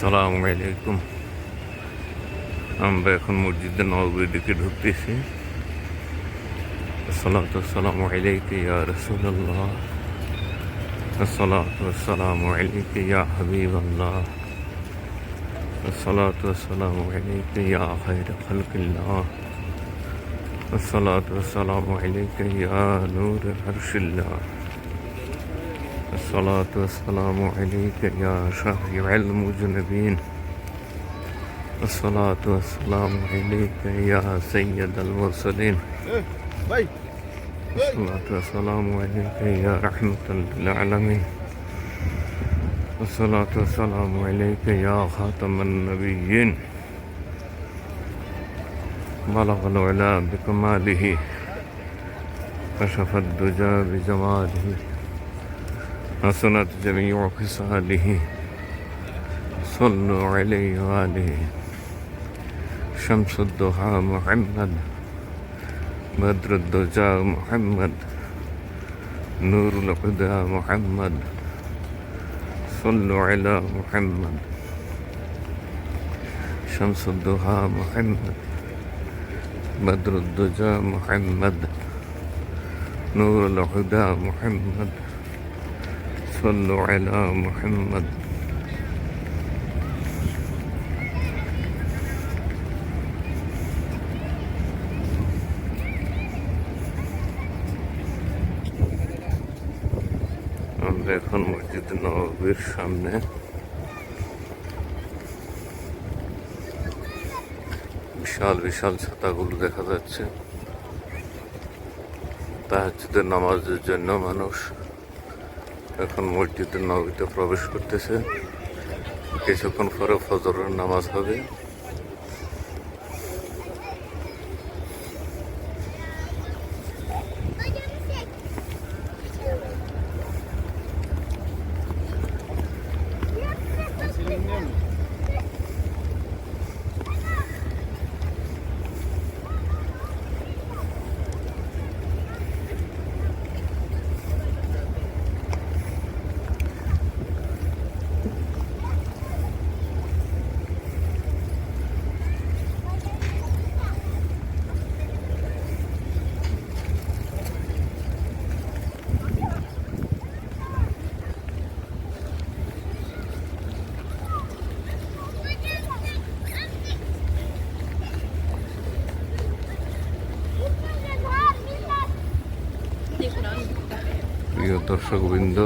সালাম আলাইকুম আমরা এখন মসজিদে নবীর দিকে ঢুকতেছি الصلاة والسلام عليك يا رسول الله الصلاة والسلام عليك يا حبيب الله الصلاة والسلام عليك يا خير خلق الله الصلاة والسلام عليك يا نور عرش الله الصلاة والسلام عليك يا شافع المذنبين الصلاة والسلام عليك يا سيد المرسلين. الصلاة والسلام عليك يا رحمة للعالمين. الصلاة والسلام عليك يا خاتم النبيين. بلغ العلا بكماله كشف الدجى بجماله. حسنت جميع خصاله. صلوا عليه وآله. شمس الضحى محمد بدر الدجى محمد نور الهدى محمد. صلوا على محمد. شمس الضحى محمد بدر الدجى محمد نور الهدى محمد. صلوا على محمد আমরা এখন মসজিদ নবীর সামনে বিশাল বিশাল ছাতাগুলো দেখা যাচ্ছে তাহাজুদের নামাজের জন্য মানুষ এখন মসজিদের নবীতে প্রবেশ করতেছে। কিছুক্ষণ পরে ফজরের নামাজ হবে। প্রিয় দর্শকবৃন্দ,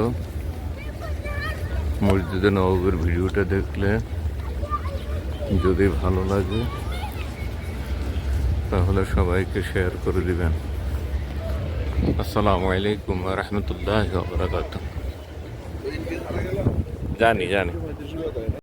মসজিদে নবাবের ভিডিওটা দেখলে যদি ভালো লাগে, তাহলে সবাইকে শেয়ার করে দিবেন। আসসালামু আলাইকুম রহমতুল্লাহ জানি জানি।